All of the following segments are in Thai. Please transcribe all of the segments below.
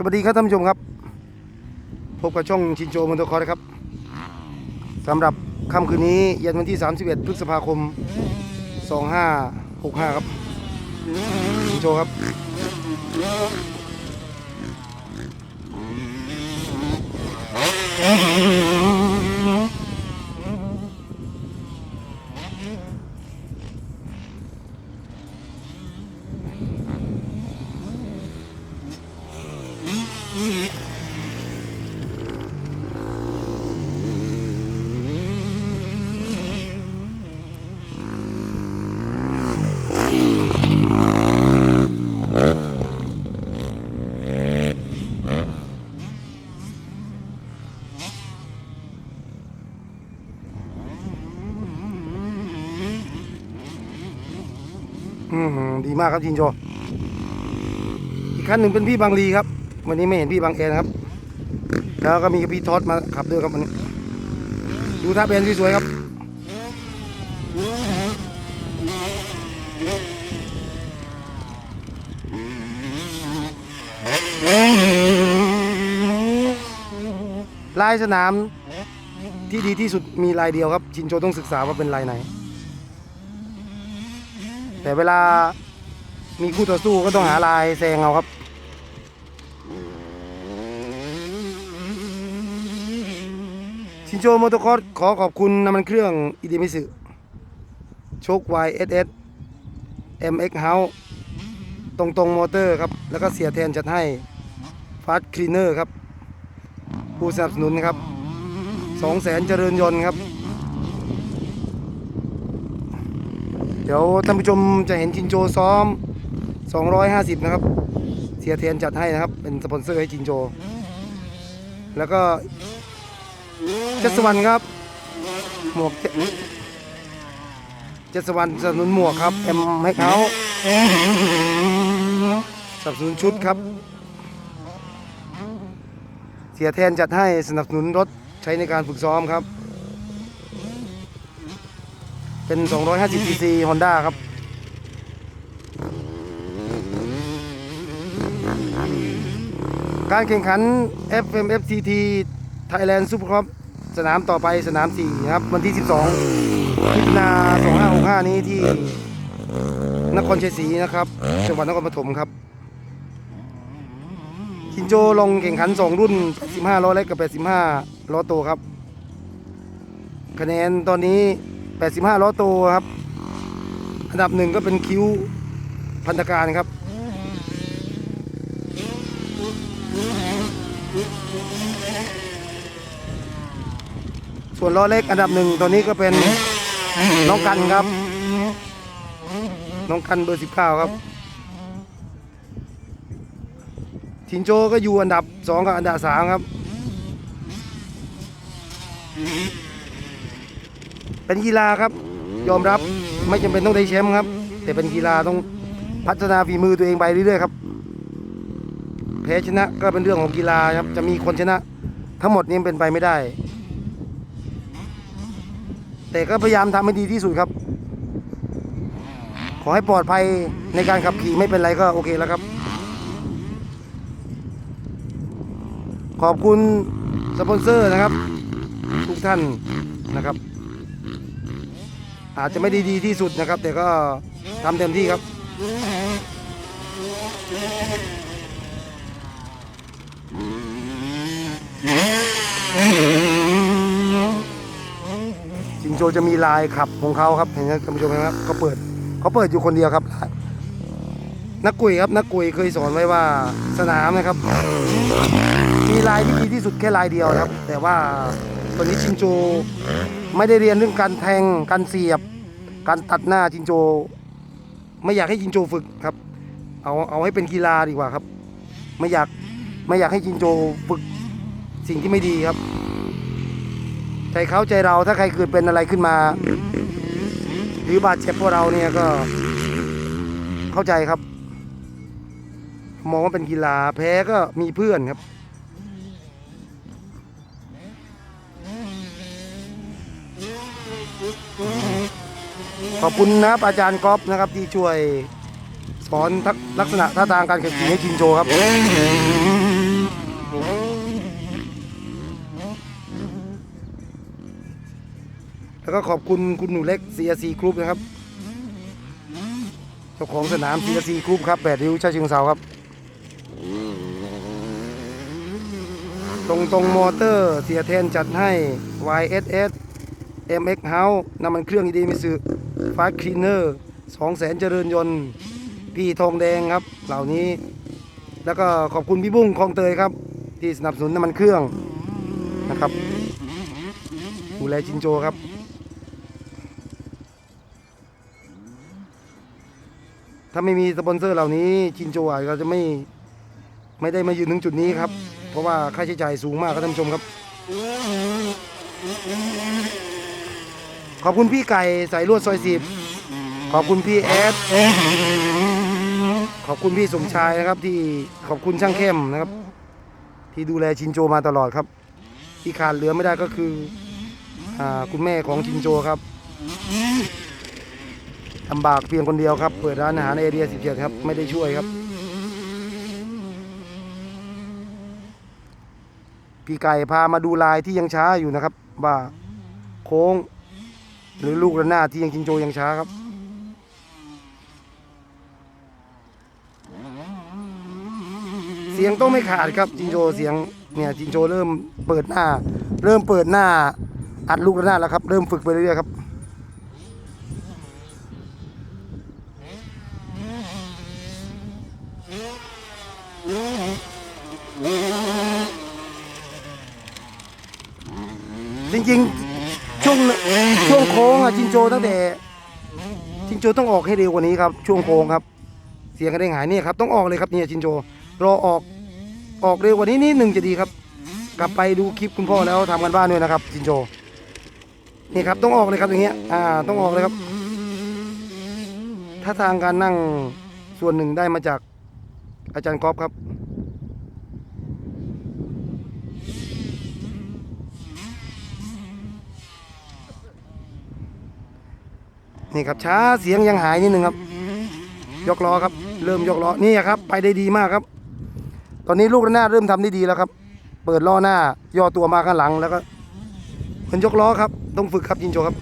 สวัสดีครับท่านผู้ชมครับ พบกับช่องชินโจมอนโตคอร์นะครับสำหรับค่ำคืนนี้เย็นวันที่ 31 พฤษภาคม 2565 ครับ ชินโจครับอ ดีมากครับชินโจอีกคันหนึ่งเป็นพี่บางลีครับ วันนี้ไม่เห็นพี่บางแอนครับ แล้วก็มีพี่ทอดมาขับด้วยครับวันนี้ดูท่าเบนสวยๆครับลายสนามที่ดีที่สุดมีลายเดียวครับ ชินโจต้องศึกษาว่าเป็นลายไหน แต่เวลามีคู่ต่อสู้ก็ต้องหาลายแซงเอาครับ ชินโจมอเตอร์คอร์สขอขอบคุณน้ำมันเครื่องอิเดมิสึโชค YSS MX House ตรงตรงมอเตอร์ครับ แล้วก็เสียแทนจัดให้ฟาสคลีเนอร์ครับ ผู้สนับสนุนครับสองแสนเจริญยนต์ครับ เดี๋ยวท่านผู้ชมจะเห็นจินโจซ้อม 250 นะครับ เสียเทียนจัดให้นะครับ เป็นสปอนเซอร์ให้จินโจ แล้วก็ เจษวันครับ หมวกเจเจษวัสนับสนุนหมวกครับเอ็มให้เขาสนับสนุนชุดครับ เสียแทนจัดให้สนับสนุนรถใช้ในการฝึกซ้อมครับ เป็น 250 cc Honda ครับการแข่งขัน FMFCT Thailand Super Cup สนามต่อไปสนาม4นะครับ วันที่ 12มิถุนา2565 นี้ที่นครชัยศรีนะครับ จังหวัดนครปฐมครับชินโจลงแข่งขัน 2 รุ่น 85ล้อเล็กกับ 85ล้อโตครับ คะแนนตอนนี้ 85ล้อโตครับ อันดับหนึ่งก็เป็นคิ้วพันธการครับ ส่วนล้อเล็กอันดับหนึ่งตอนนี้ก็เป็นน้องกันครับ น้องกันเบอร์19ครับชินโจก็อยู่อันดับ2กับอันดับ3ครับ เป็นกีฬาครับ ยอมรับไม่จำเป็นต้องได้แชมป์ครับ แต่เป็นกีฬาต้องพัฒนาฝีมือตัวเองไปเรื่อยๆครับแพ้ชนะก็เป็นเรื่องของกีฬาครับจะมีคนชนะ ทั้งหมดนี้เป็นไปไม่ได้ แต่ก็พยายามทำให้ดีที่สุดครับ ขอให้ปลอดภัยในการขับขี่ไม่เป็นไรก็โอเคแล้วครับ ขอบคุณสปอนเซอร์นะครับ ทุกท่านนะครับ อาจจะไม่ได้ดีที่สุดนะครับ แต่ก็ทำเต็มที่ครับ จิงโจจะมีลายขับของเขาครับเห็นไหมท่านผู้ชมครับเขาเปิดเขาเปิดอยู่คนเดียวครับนักกุยครับนักกุยเคยสอนไว้ว่าสนามนะครับ มีลายที่ดีที่สุดแค่ลายเดียวครับ แต่ว่าตอนนี้จิงโจไม่ได้เรียนเรื่องการแทงการเสียบ การตัดหน้าจิงโจ ไม่อยากให้จิงโจฝึกครับ เอาเอาให้เป็นกีฬาดีกว่าครับ ไม่อยากไม่อยากให้จิงโจฝึกสิ่งที่ไม่ดีครับ เขาใจเราถ้าใครเกิดเป็นอะไรขึ้นมา หรือบาดเจ็บพวกเราเนี่ยก็ เข้าใจครับ มองว่าเป็นกีฬาแพ้ก็มีเพื่อนครับขอบคุณนะครับอาจารย์ก๊อฟนะครับที่ช่วยสอนทักลักษณะท่าทางการแข่งขันให้จินโจครับ แล้วก็ขอบคุณคุณหนูเล็ก CRC Group นะครับเจ้าของสนาม CRC Group ครับแปดริ้วชาชิงเซาครับ ตรงตรงมอเตอร์เสียเทนจัดให้ YSS MX House น้ำมันเครื่องดีมิสึฟาสคลีเนอร์สองแสนเจริญยนต์ พี่ทองแดงครับ เหล่านี้ แล้วก็ขอบคุณพี่บุ้งคลองเตยครับ ที่สนับสนุนน้ำมันเครื่องนะครับดูแลจินโจครับ ถ้าไม่มีสปอนเซอร์เหล่านี้จินโจอาจจะไม่ไม่ได้มายืนถึงจุดนี้ครับ เพราะว่าค่าใช้จ่ายสูงมากครับท่านผู้ชมครับ ขอบคุณพี่ไก่สายลวดซอยสิบขอบคุณพี่แอดขอบคุณพี่สมชายนะครับที่ขอบคุณช่างเข้มนะครับ ที่ดูแลชินโจมาตลอดครับ ที่ขาดเหลือไม่ได้ก็คืออาคุณแม่ของชินโจครับ ลำบากเพียงคนเดียวครับ เปิดร้านอาหารเอเรีย17 ครับ ไม่ได้ช่วยครับ พี่ไก่พามาดูลายที่ยังช้าอยู่นะครับ ว่าโค้ง หรือลูกระนาดที่ยังชินโจยังช้าครับเสียงต้องไม่ขาดครับจินโจเสียงเนี่ยจินโจเริ่มเปิดหน้า เริ่มเปิดหน้าอัดลูกระนาดแล้วครับ เริ่มฝึกไปเรื่อยๆครับ จริงๆ ช่วงช่วงโค้งอะจินโจ ตั้งแต่จินโจต้องออกให้เร็วกว่านี้ครับ ช่วงโค้งครับ เสียงกระเด้หายเนี่ยครับต้องออกเลยครับเนี่ยจินโจรอออกออกเร็วกว่านี้นิดหนึ่งจะดีครับ กลับไปดูคลิปคุณพ่อแล้วทำกันบ้านด้วยนะครับจินโจนี่ครับต้องออกเลยครับอย่างเงี้ยอ่าต้องออกเลยครับถ้าทางการนั่งส่วนหนึ่งได้มาจากอาจารย์ก๊อฟครับ นี่ครับช้าเสียงยังหายนิดนึงครับ ยกล้อครับ เริ่มยกล้อนี่ครับ ไปได้ดีมากครับ ตอนนี้ลูกระนาเริ่มทำได้ดีแล้วครับ เปิดล้อหน้า ย่อตัวมาข้างหลังแล้วก็เหมือนยกล้อครับ ต้องฝึกครับจินโจครับ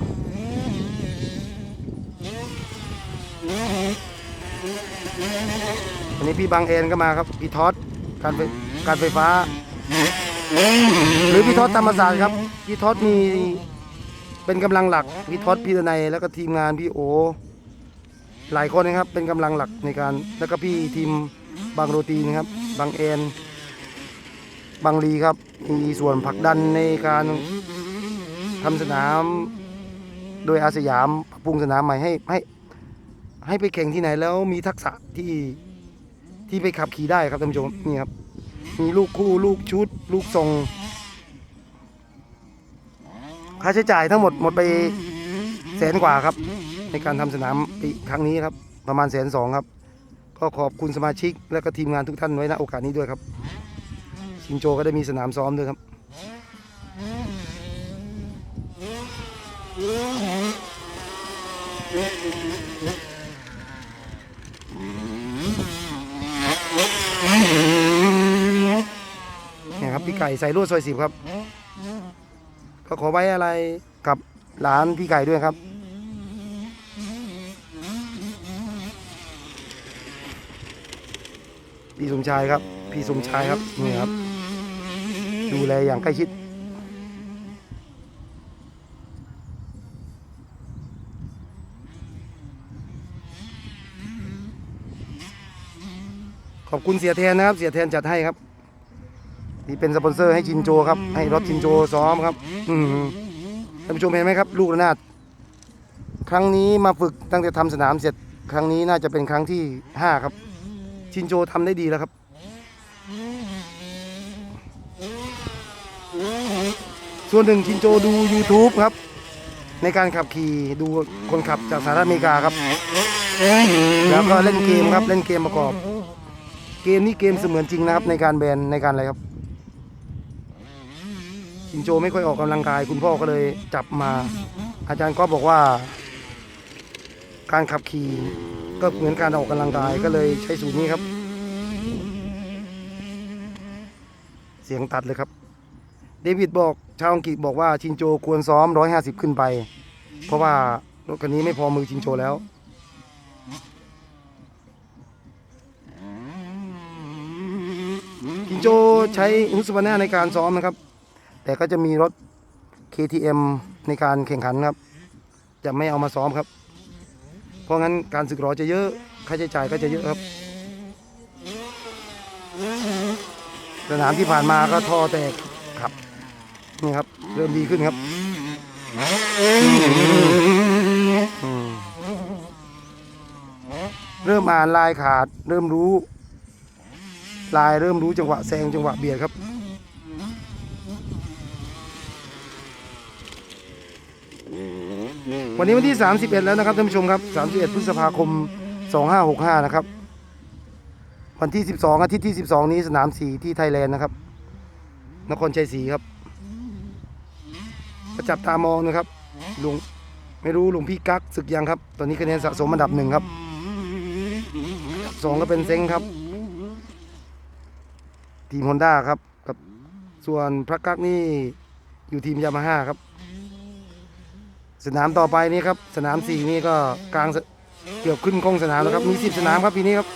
วันนี้พี่บางเอ็นก็มาครับพี่ท็อตการไฟการไฟฟ้า หรือพี่ท็อตธรรมศาสตร์ครับพี่ท็อตมี เป็นกำลังหลักพี่ท็อตพี่ดนัยแล้วก็ทีมงานพี่โอ หลายคนนะครับเป็นกำลังหลักในการแล้วก็พี่ทีมบางโรตีนะครับบางเอ็นบางลีครับมีส่วนผลักดันในการทำสนามโดยอาสยามปรับปรุงสนามใหม่ให้ให้ให้ไปแข่งที่ไหนแล้วมีทักษะที่ที่ไปขับขี่ได้ครับท่านผู้ชมนี่ครับมีลูกคู่ลูกชุด ลูกทรง ค่าใช้จ่ายทั้งหมดหมดไปแสนกว่าครับ ในการทำสนามปีครั้งนี้ครับ ประมาณแสนสองครับ ก็ขอบคุณสมาชิกและก็ทีมงานทุกท่านไว้ณโอกาสนี้ด้วยครับ ชินโจก็ได้มีสนามซ้อมด้วยครับเนี่ยครับพี่ไก่ใส่ลวดซอยสิบครับ ก็ขอไว้อะไรกับหลานพี่ไก่ด้วยครับ พี่สมชายครับ พี่สมชายครับนี่ครับ ดูแลอย่างใกล้ชิด ขอบคุณเสียแทนนะครับ เสียแทนจัดให้ครับ ที่เป็นสปอนเซอร์ให้ชินโจครับ ให้รถชินโจซ้อมครับ อืท่านผู้ชมเห็นไหมครับ ลูกระนาดครั้งนี้มาฝึกตั้งแต่ทำสนามเสร็จ ครั้งนี้น่าจะเป็นครั้งที่ห้าครับ ชินโจทำได้ดีแล้วครับส่วนหนึ่งชินโจดู YouTube ครับ ในการขับขี่ดูคนขับจากสหรัฐอเมริกาครับ แล้วก็เล่นเกมครับเล่นเกมประกอบ เกมนี้เกมเสมือนจริงนะครับในการแบนในการอะไรครับ ชินโจไม่ค่อยออกกำลังกาย คุณพ่อก็เลยจับมา อาจารย์ก็บอกว่า การขับขี่ก็เหมือนการออกกำลังกายก็เลยใช้สูตรนี้ครับ เสียงตัดเลยครับ เดวิดบอกชาวอังกฤษบอกว่าชินโจควรซ้อม 150 ขึ้นไป เพราะว่ารถคันนี้ไม่พอมือชินโจแล้วชินโจใช้ฮุสวาน่าในการซ้อมนะครับ แต่ก็จะมีรถ KTM ในการแข่งขันครับ จะไม่เอามาซ้อมครับ เพราะงั้นการสึกหรอจะเยอะค่าใช้จ่ายก็จะเยอะครับ สนามที่ผ่านมาก็ท่อแตกครับนี่ครับ เริ่มดีขึ้นครับเริ่มอ่านลายขาด เริ่มรู้ ลายเริ่มรู้จังหวะแซงจังหวะเบียดครับ วันนี้วันที่ 31 แล้วนะครับท่านผู้ชมครับ 31 พฤษภาคม 2565 นะครับ วันที่ 12 อาทิตย์ที่ 12 นี้สนามสีที่ไทยแลนด์นะครับ นครชัยศรีครับประจับตามองนะครับลุงไม่รู้ลุงพี่กั๊กศึกยังครับ ตอนนี้คะแนนสะสมอันดับหนึ่งครับสองก็เป็นเซ้งครับ ทีมฮอนด้าครับกับ ส่วนพระกั๊กนี่อยู่ทีมยามาฮ่าครับ สนามต่อไปนี้ครับสนามสี่นี่ก็กลางเกือบขึ้นกล้องสนามแล้วครับมีสิบสนามครับปีนี้ครับ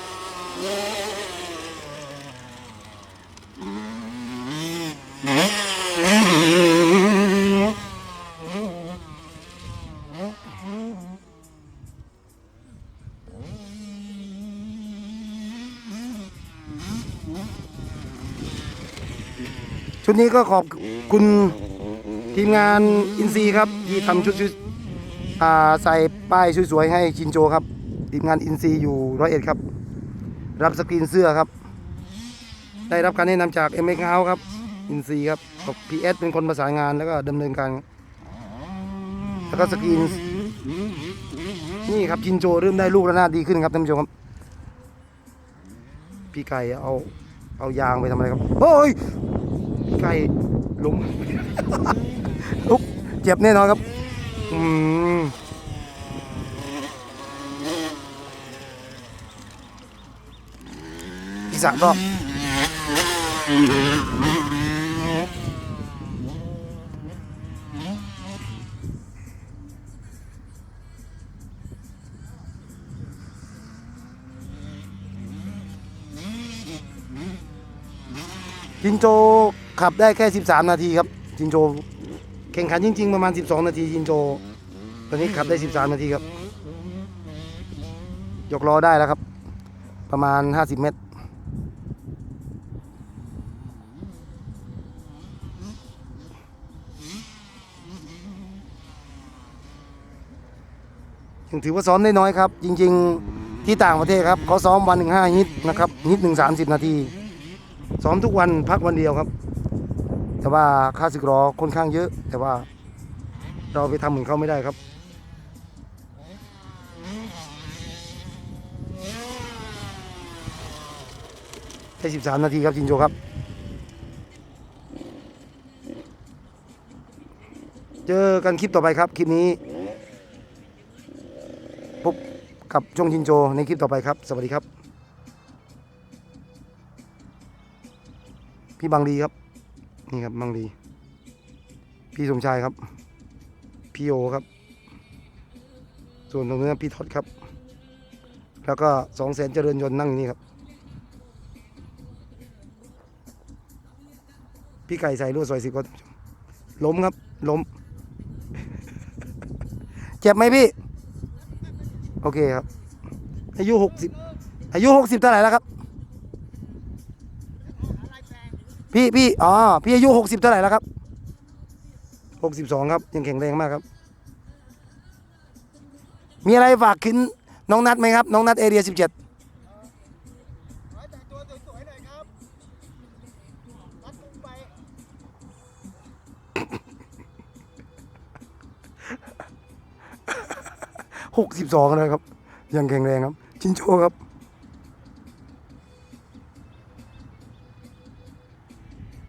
ชุดนี้ก็ขอบคุณทีมงานอินซีครับที่ทำชุด ใส่ป้ายสวยๆให้ชินโจครับทีมงานอินซีอยู่ร้อยเอ็ดครับ รับสกรีนเสื้อครับ ได้รับการแนะนำจากเอ็มเอ็กเฮาครับอินซีครับกับพีเอสเป็นคนประสานงานแล้วก็ดำเนินการ แล้วก็สกรีน นี่ครับชินโจเริ่มได้ลูกระนาดดีขึ้นครับท่านผู้ชมครับ พี่ไก่เอาเอายางไปทำอะไรครับเฮ้ยไก่ล้มลุกเจ็บแน่นอนครับ อืมอีกสามรอบจินโจขับได้แค่ 13 นาทีครับ จินโจ แข่งขันจริง ๆ ประมาณ 12 นาทีจินโจ ตอนนี้ขับได้ 13 นาทีครับ ยกล้อได้แล้วครับ ประมาณ 50 เมตร ยังถือว่าซ้อมได้น้อยครับ จริง ๆ ที่ต่างประเทศครับเขาซ้อมวันหนึ่งห้าฮิตนะครับฮิตหนึ่งสามสิบนาที ซ้อมทุกวันพักวันเดียวครับ แต่ว่าค่าศึกรอค่อนข้างเยอะ แต่ว่าเราไปทำเหมือนเขาไม่ได้ครับ ได้สิบสามนาทีครับจินโจครับ เจอกันคลิปต่อไปครับ คลิปนี้พบกับช่องจินโจในคลิปต่อไปครับ สวัสดีครับ พี่บางดีครับ นี่ครับบางดีพี่สมชายครับ พี่โอครับ ส่วนตรงนี้พี่ทศครับ แล้วก็สองแสนเจริญยนต์นั่งอยู่นี่ครับ พี่ไก่ใส่ลวดซอยสิบก็ล้มครับ ล้ม เจ็บไหมพี่ โอเคครับ อายุหกสิบอายุหกสิบเท่าไหร่แล้วครับ พี่พี่อ๋อพี่อายุหกสิบเท่าไหร่แล้วครับหกสิบสองครับ ยังแข็งแรงมากครับ มีอะไรฝากขึ้นน้องนัดไหมครับ น้องนัดเอเรียสิบเจ็ดแต่งตัวสวยๆหน่อยครับรัดกุมไปหกสิบสองเลยครับ ยังแข็งแรงครับ ชินโชครับ